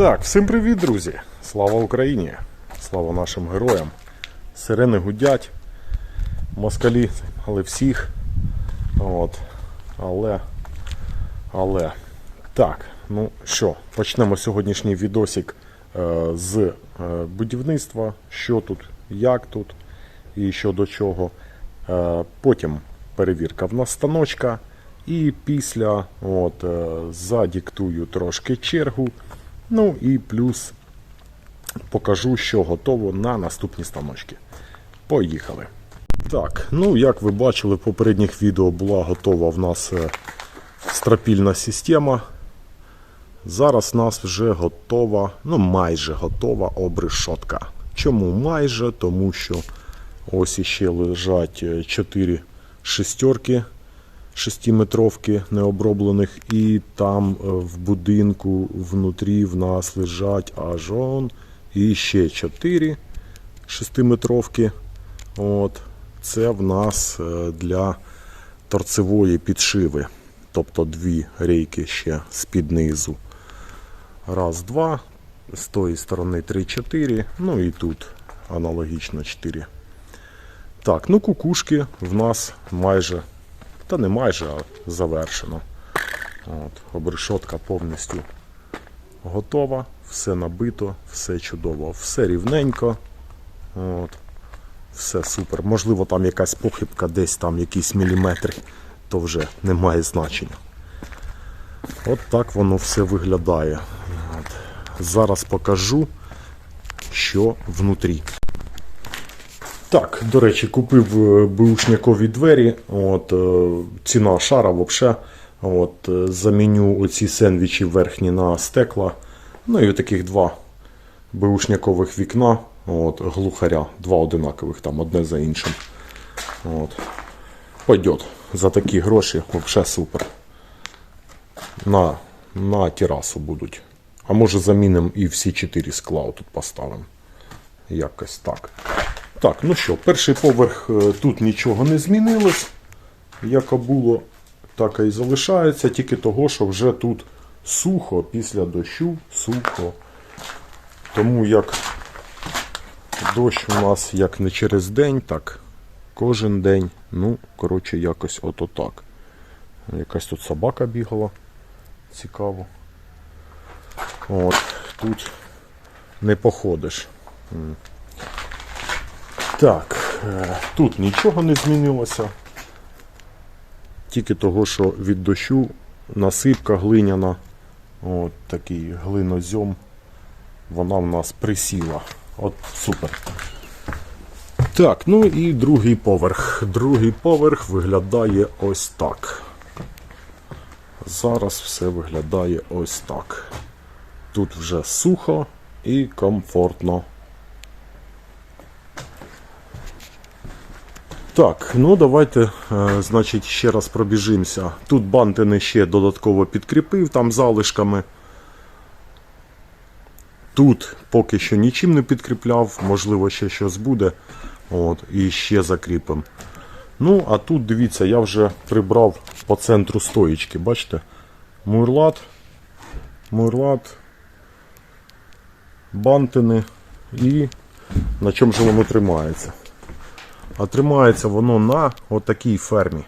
Так, всім привіт, друзі! Слава Україні! Слава нашим героям! Сирени гудять, москалі, але всіх. От. Але. Але. Так, ну що, почнемо сьогоднішній відосик е, з е, будівництва, що тут, як тут і що до чого. Е, потім перевірка в нас станочка. І після от, задіктую трошки чергу. Ну і плюс покажу, що готово на наступні станочки. Поїхали. Так, ну як ви бачили, в попередніх відео була готова в нас е, стропільна система. Зараз в нас вже готова, ну майже готова обрешотка. Чому майже? Тому що ось іще лежать 4 шестерки 6-метровки необроблених, і там е, в будинку внутрі в нас лежать аж он і ще 4 6-метровки. От. Це в нас е, для торцевої підшиви. Тобто дві рейки ще з-під низу. Раз, два. З тої сторони 3-4. Ну і тут аналогічно 4. Так, ну кукушки в нас майже, та не майже, а завершено. От, обрешотка повністю готова, все набито, все чудово, все рівненько. От, все супер. Можливо, там якась похибка, десь там якісь міліметри, то вже не має значення. От так воно все виглядає. От. Зараз покажу, що внутрі. Так, до речі, купив е, бушнякові двері. От, е, ціна шара взагалі. От, е, заміню оці сендвічі верхні на стекла. Ну і таких два бушнякових вікна. От, глухаря. Два одинакових, там одне за іншим. От. Пойдет. За такі гроші взагалі супер. На, на терасу будуть. А може замінимо і всі чотири скла тут поставимо. Якось так. Так, ну що, перший поверх е, тут нічого не змінилось. Як було, так і залишається, тільки того, що вже тут сухо, після дощу сухо. Тому як дощ у нас як не через день, так кожен день. Ну, коротше, якось ото так. Якась тут собака бігала. Цікаво. От, тут не походиш. Так, е, тут нічого не змінилося. Тільки того, що від дощу насипка глиняна, от такий глинозьом, вона в нас присіла. От супер. Так, ну і другий поверх. Другий поверх виглядає ось так. Зараз все виглядає ось так. Тут вже сухо і комфортно. Так, ну давайте, е, значить, ще раз пробіжимося. Тут бантини ще додатково підкріпив там залишками. Тут поки що нічим не підкріпляв, можливо, ще щось буде. От, і ще закріпим. Ну, а тут дивіться, я вже прибрав по центру стоїчки, бачите? Мурлат, мурлат, бантини і на чому же воно тримається. А тримається воно на отакій фермі.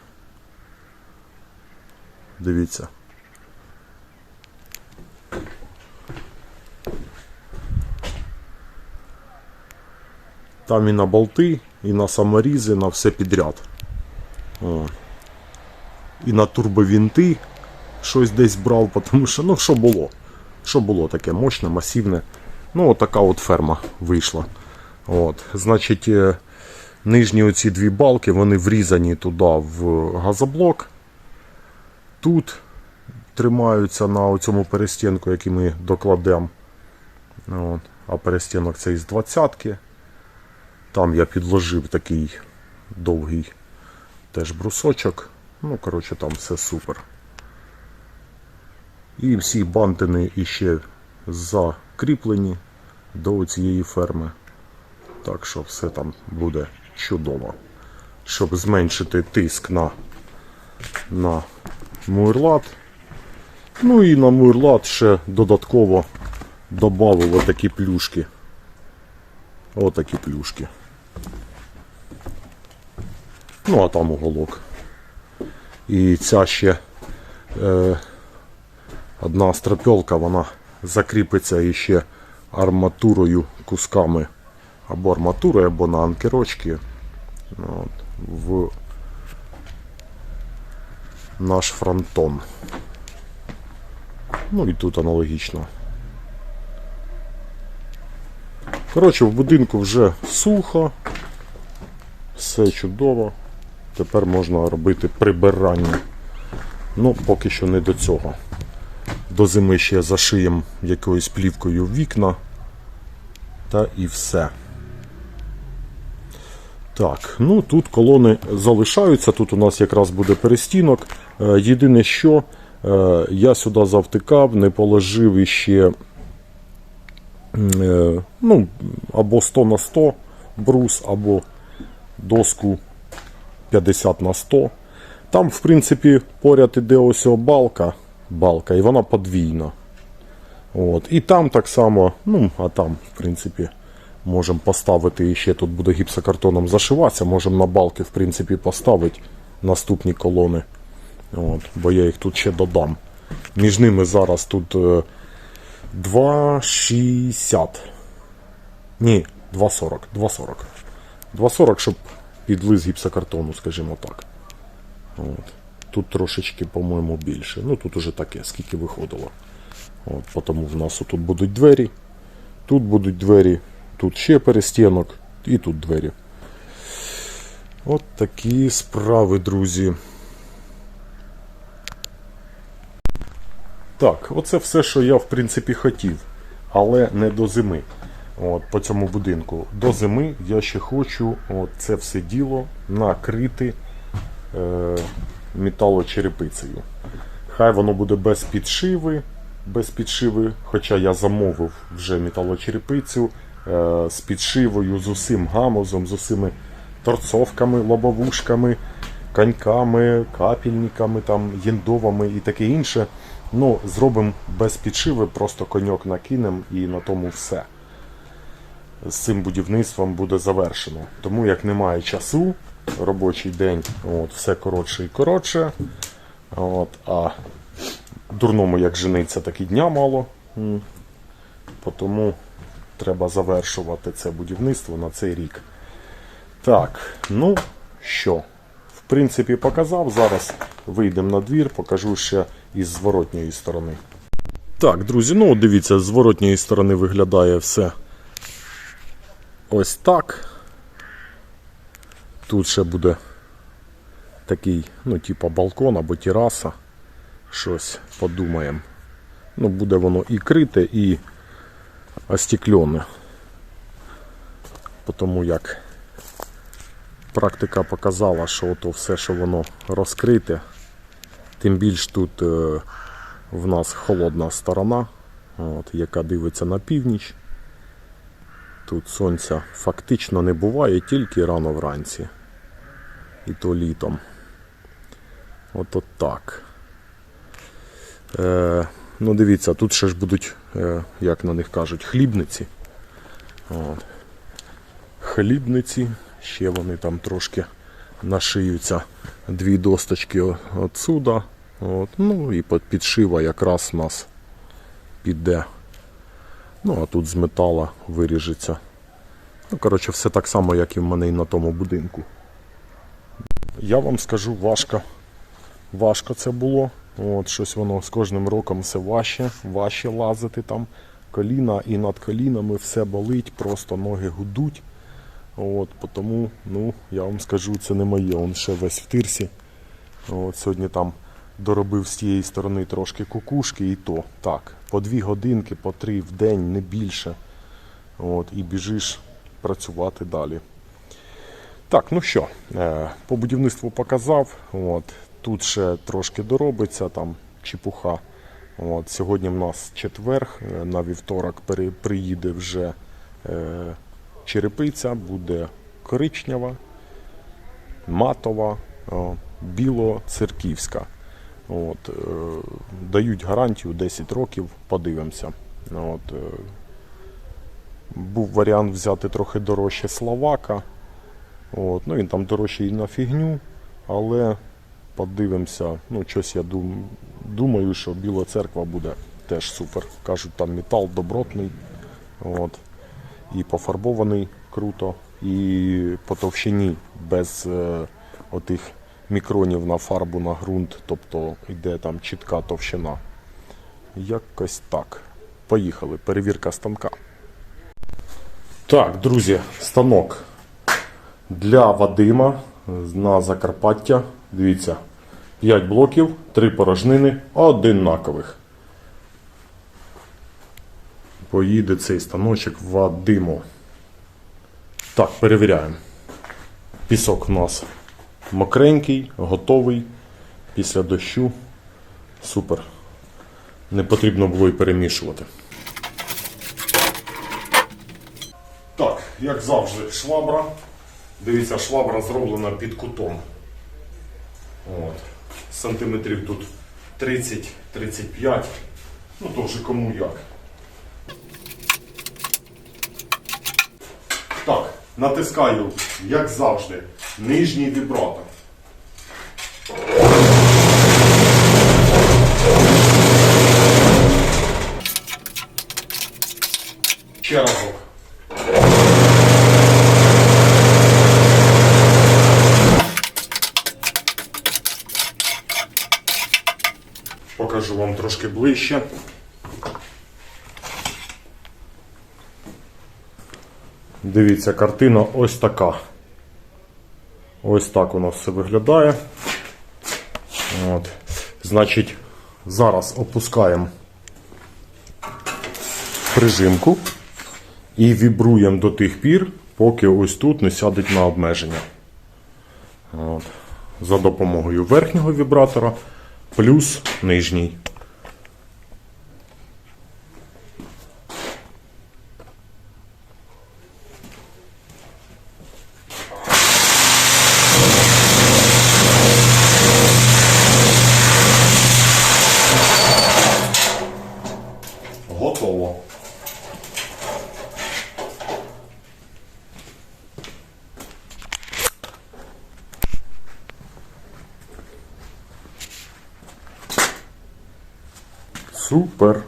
Дивіться. Там і на болти, і на саморізи, на все підряд. О. І на турбовінти щось десь брав, тому що, ну, що було? Що було таке мощне, масивне. Ну, от така от ферма вийшла. От, Значить, е, нижні оці дві балки, вони врізані туди в газоблок. Тут тримаються на цьому перестінку, який ми докладемо. А перестінок цей з двадцятки. Там я підложив такий довгий теж брусочок. Ну, коротше, там все супер. І всі бантини іще закріплені до цієї ферми. Так що все там буде чудово. Щоб зменшити тиск на, на мурлат. Ну і на мурлат ще додатково Добавив отакі плюшки. Отакі плюшки. Ну, а там уголок. І ця ще е, одна стропелка, вона закріпиться іще арматурою кусками або арматурою, або на анкерочки. От, в наш фронтон. Ну і тут аналогічно. Коротше, в будинку вже сухо, все чудово. Тепер можна робити прибирання. Ну, поки що не до цього. До зими ще зашиємо якоюсь плівкою вікна. Та і все. Так, ну тут колони залишаються. Тут у нас якраз буде перестінок. Е, Єдине, що е, я сюди завтикав, не положив іще е, ну, або 100 на 100 брус, або доску 50 на 100. Там, в принципі, поряд іде ось балка, балка, і вона подвійна. От. І там так само, ну, а там, в принципі, можемо поставити і ще тут буде гіпсокартоном зашиватися. Можемо на балки, в принципі, поставити наступні колони. От, бо я їх тут ще додам. Між ними зараз тут е, 2,60. Ні, 2,40. 2,40. 2,40, щоб під лист гіпсокартону, скажімо так. От. Тут трошечки, по-моєму, більше. Ну тут уже таке, скільки виходило. От, тому в нас тут будуть двері, тут будуть двері, тут ще перестінок і тут двері. От такі справи, друзі. Так, оце все, що я в принципі хотів, але не до зими. От, по цьому будинку. До зими я ще хочу от, це все діло накрити е, металочерепицею. Хай воно буде без підшиви, без підшиви, хоча я замовив вже металочерепицю з підшивою, з усім гамузом, з усіми торцовками, лобовушками, коньками, капельниками, там, єндовами і таке інше. Ну, зробимо без підшиви, просто коньок накинемо і на тому все. З цим будівництвом буде завершено. Тому як немає часу, робочий день, от, все коротше і коротше. От, а дурному як жениться, так і дня мало. Тому треба завершувати це будівництво на цей рік. Так, ну що, в принципі, показав. Зараз вийдемо на двір, покажу ще із зворотньої сторони. Так, друзі, ну дивіться, з зворотньої сторони виглядає все ось так. Тут ще буде такий, ну, типа балкон або тераса. Щось подумаємо. Ну, буде воно і крите, і остеклене. Тому як практика показала, що ото все, що воно розкрите, тим більш тут е, в нас холодна сторона, от, яка дивиться на північ. Тут сонця фактично не буває тільки рано вранці. І то літом. От от так. Е, ну дивіться, тут ще ж будуть, як на них кажуть, хлібниці. От. Хлібниці, ще вони там трошки нашиються дві досточки отсюда. От. Ну і підшива якраз у нас піде. Ну, а тут з метала виріжеться. Ну, коротше, все так само, як і в мене і на тому будинку. Я вам скажу, важко. Важко це було. От, щось воно з кожним роком все важче, важче лазити там. Коліна і над колінами все болить, просто ноги гудуть. От, тому, ну, я вам скажу, це не моє. Он ще весь в тирсі. От, сьогодні там доробив з тієї сторони трошки кукушки і то. Так, по дві годинки, по три в день, не більше. От, і біжиш працювати далі. Так, ну що, е, по будівництву показав. От, тут ще трошки доробиться, там чепуха. От, сьогодні в нас четверг, е, на вівторок приїде вже е, черепиця, буде коричнева, матова, о, біло-церківська. От, е, дають гарантію 10 років, подивимося. От, е, був варіант взяти трохи дорожче Словака. От, ну, він там дорожчий на фігню, але подивимося. Ну, щось я дум, думаю, що Біла церква буде теж супер. Кажуть, там метал добротний. От, і пофарбований круто, і по товщині без е, отих мікронів на фарбу на ґрунт, тобто йде там чітка товщина. Якось так. Поїхали. Перевірка станка. Так, друзі, станок для Вадима на Закарпаття. Дивіться, 5 блоків, 3 порожнини, одинакових. Поїде цей станочок Вадиму. Так, перевіряємо. Пісок у нас мокренький, готовий після дощу. Супер. Не потрібно було і перемішувати. Так, як завжди, швабра. Дивіться, швабра зроблена під кутом. От. Сантиметрів тут 30-35. Ну, то вже кому як. Так, натискаю, як завжди, нижній вібратор. Ще разок. Покажу вам ближче. Дивіться, картина ось така. Ось так воно все виглядає. От. Значить, зараз опускаємо прижимку і вібруємо до тих пір, поки ось тут не сядеть на обмеження. От. За допомогою верхнього вібратора плюс нижній. Готово. Супер.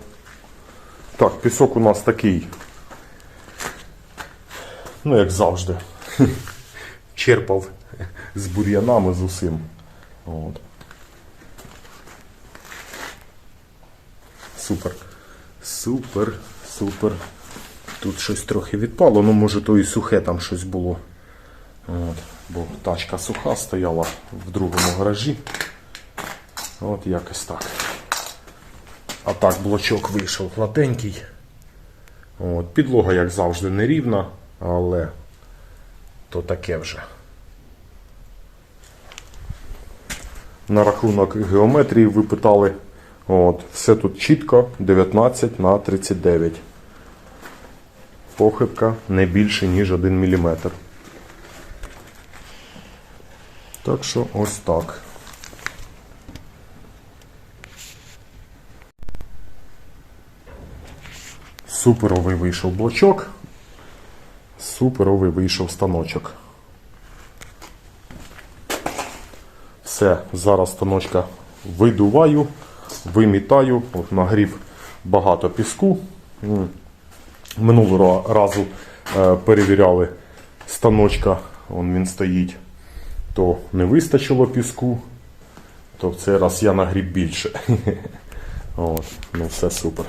Так, пісок у нас такий. Ну, як завжди. Черпав з бур'янами з усім. От. Супер. Супер, супер. Тут щось трохи відпало, ну може то і сухе там щось було. От. Бо тачка суха стояла в другому гаражі. От якось так. А так блочок вийшов гладенький. От, підлога, як завжди, нерівна, але то таке вже. На рахунок геометрії ви питали. От, все тут чітко 19 на 39. Похибка не більше, ніж 1 мм. Так що ось так. Суперовий вийшов блочок. Суперовий вийшов станочок. Все, зараз станочка видуваю, вимітаю. От нагрів багато піску. Минулого разу е, перевіряли станочка, он він стоїть, то не вистачило піску, то в цей раз я нагріб більше. От, ну все супер.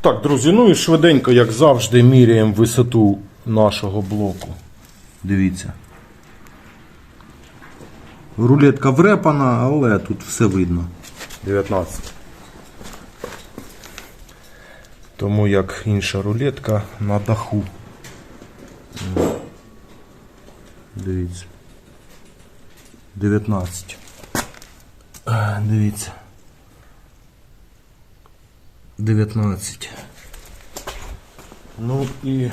Так, друзі, ну і швиденько, як завжди, міряємо висоту нашого блоку. Дивіться. Рулетка врепана, але тут все видно. 19. Тому як інша рулетка на даху. Дивіться. 19. Дивіться. 19. Ну і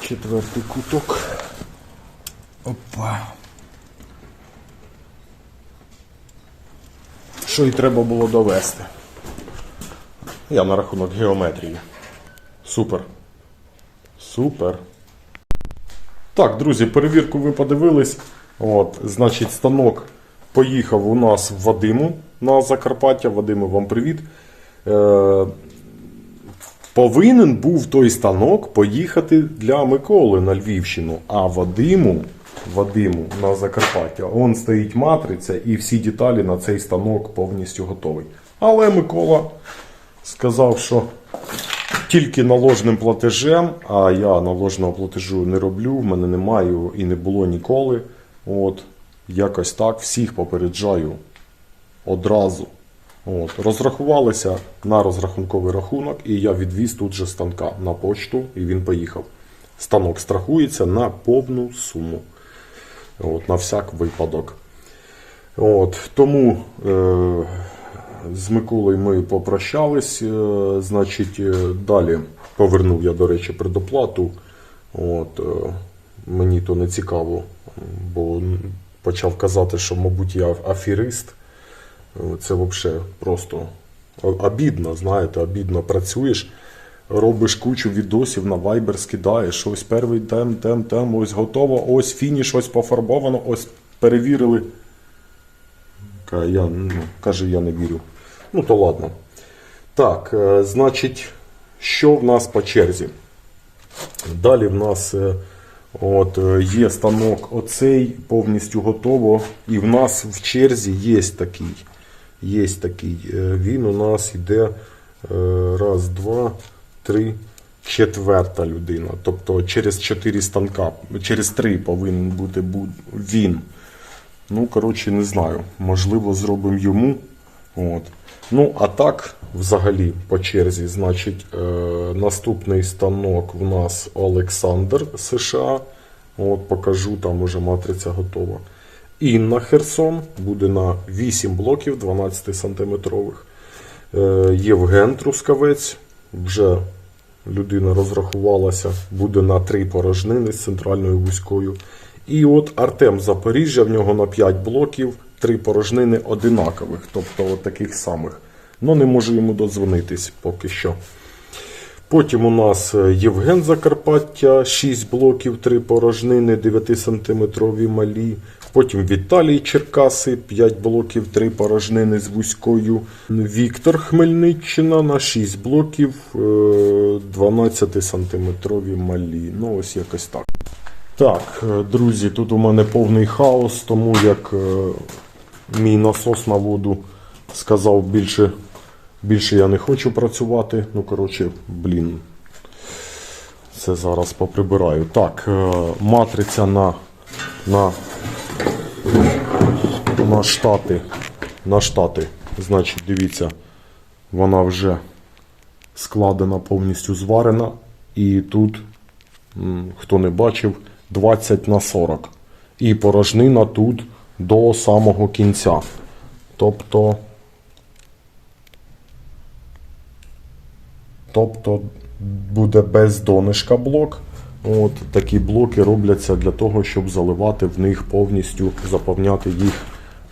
четвертий куток. Опа. Що й треба було довести. Я на рахунок геометрії. Супер. Супер. Так, друзі, перевірку ви подивились. От, значить, станок поїхав у нас в Вадиму на Закарпаття. Вадиме, вам привіт. Е, повинен був той станок поїхати для Миколи на Львівщину, а Вадиму, Вадиму на Закарпаття, он стоїть матриця і всі деталі на цей станок повністю готовий. Але Микола сказав, що тільки наложним платежем, а я наложного платежу не роблю, в мене немає і не було ніколи. От, якось так всіх попереджаю одразу. От, розрахувалися на розрахунковий рахунок, і я відвіз тут же станка на почту, і він поїхав. Станок страхується на повну суму. От, на всяк випадок. От, тому е, з Миколою ми попрощались. Е, значить, е, далі повернув я, до речі, предоплату. От, е, мені то не цікаво, бо почав казати, що, мабуть, я аферист. Е, Це взагалі просто обідно, знаєте, обідно працюєш, робиш кучу відосів на Viber скидаєш, ось перший тем, тем, тем, ось готово, ось фініш, ось пофарбовано, ось перевірили. Я, ну, каже, я не вірю. Ну то ладно. Так, е, значить, що в нас по черзі? Далі в нас е, от, е, є станок оцей, повністю готово. І в нас в черзі є такий. Є такий. Він у нас йде раз, два, три, четверта людина. Тобто через чотири станка, через три повинен бути бу- він. Ну, коротше, не знаю. Можливо, зробимо йому. От. Ну, а так, взагалі, по черзі, значить, е, наступний станок в нас Олександр США. От, покажу, там уже матриця готова. Інна Херсон буде на 8 блоків 12 сантиметрових. Е, Євген Трускавець вже людина розрахувалася, буде на 3 порожнини з центральною вузькою. І от Артем Запоріжжя, в нього на 5 блоків, 3 порожнини одинакових, тобто от таких самих. Ну не можу йому додзвонитись поки що. Потім у нас е, Євген Закарпаття, 6 блоків, 3 порожнини, 9-сантиметрові малі. Потім Віталій Черкаси, 5 блоків, 3 порожнини з вузькою. Віктор Хмельниччина на 6 блоків, 12-сантиметрові малі. Ну, ось якось так. Так, е, друзі, тут у мене повний хаос, тому як е, мій насос на воду сказав більше, більше я не хочу працювати. Ну, коротше, блін. Це зараз поприбираю. Так, е, матриця на, на, на штати. На штати. Значить, дивіться, вона вже складена, повністю зварена. І тут хто не бачив, 20 на 40. І порожнина тут до самого кінця. Тобто. Тобто буде без донишка блок. От такі блоки робляться для того, щоб заливати в них повністю, заповняти їх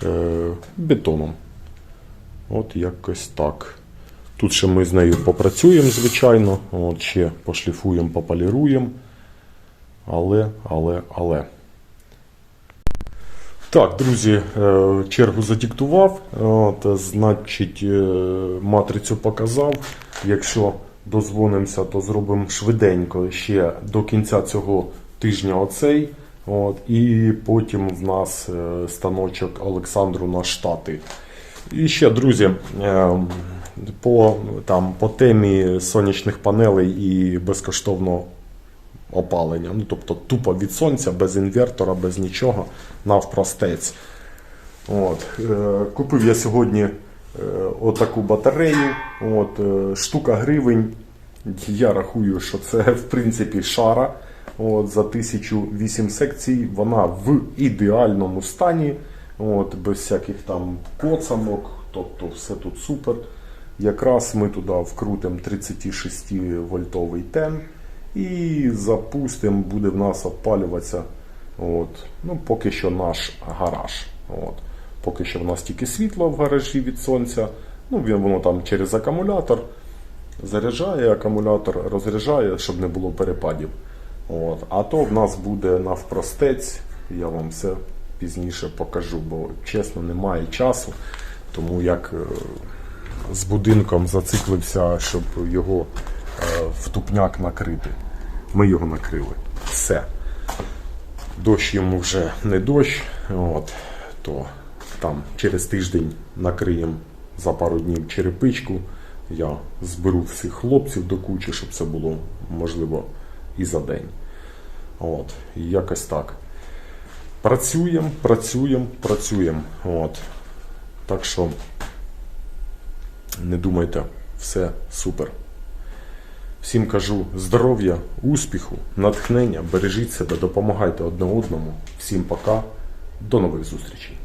е, бетоном. От якось так. Тут ще ми з нею попрацюємо, звичайно. От ще пошліфуємо, пополіруємо. Але, але, але. Так, друзі, е, чергу задиктував. От, значить, е, матрицю показав. Якщо дозвонимося, то зробимо швиденько ще до кінця цього тижня оцей. От, і потім в нас е, станочок Олександру на штати. І ще, друзі, е, по, там, по темі сонячних панелей і безкоштовно опалення. Ну, тобто тупо від сонця, без інвертора, без нічого, навпростець. От. Е, купив я сьогодні отаку батарею. От, е, штука гривень. Я рахую, що це в принципі шара. От, за 1008 секцій. Вона в ідеальному стані. От, без всяких там коцанок. Тобто все тут супер. Якраз ми туди вкрутимо 36 вольтовий тен і запустимо, буде в нас опалюватися. От. Ну, поки що наш гараж. От. Поки що в нас тільки світло в гаражі від сонця. Ну, воно там через акумулятор заряджає акумулятор, розряджає, щоб не було перепадів. От. А то в нас буде навпростець, я вам все пізніше покажу, бо чесно, немає часу. Тому як е, з будинком зациклився, щоб його е, в тупняк накрити. Ми його накрили. Все. Дощ йому вже не дощ, от, то там через тиждень накриємо за пару днів черепичку. Я зберу всіх хлопців до кучі, щоб це було можливо і за день. От, якось так. Працюємо, працюємо, працюємо. От. Так що не думайте, все супер. Всім кажу здоров'я, успіху, натхнення, бережіть себе, допомагайте одне одному. Всім пока, до нових зустрічей.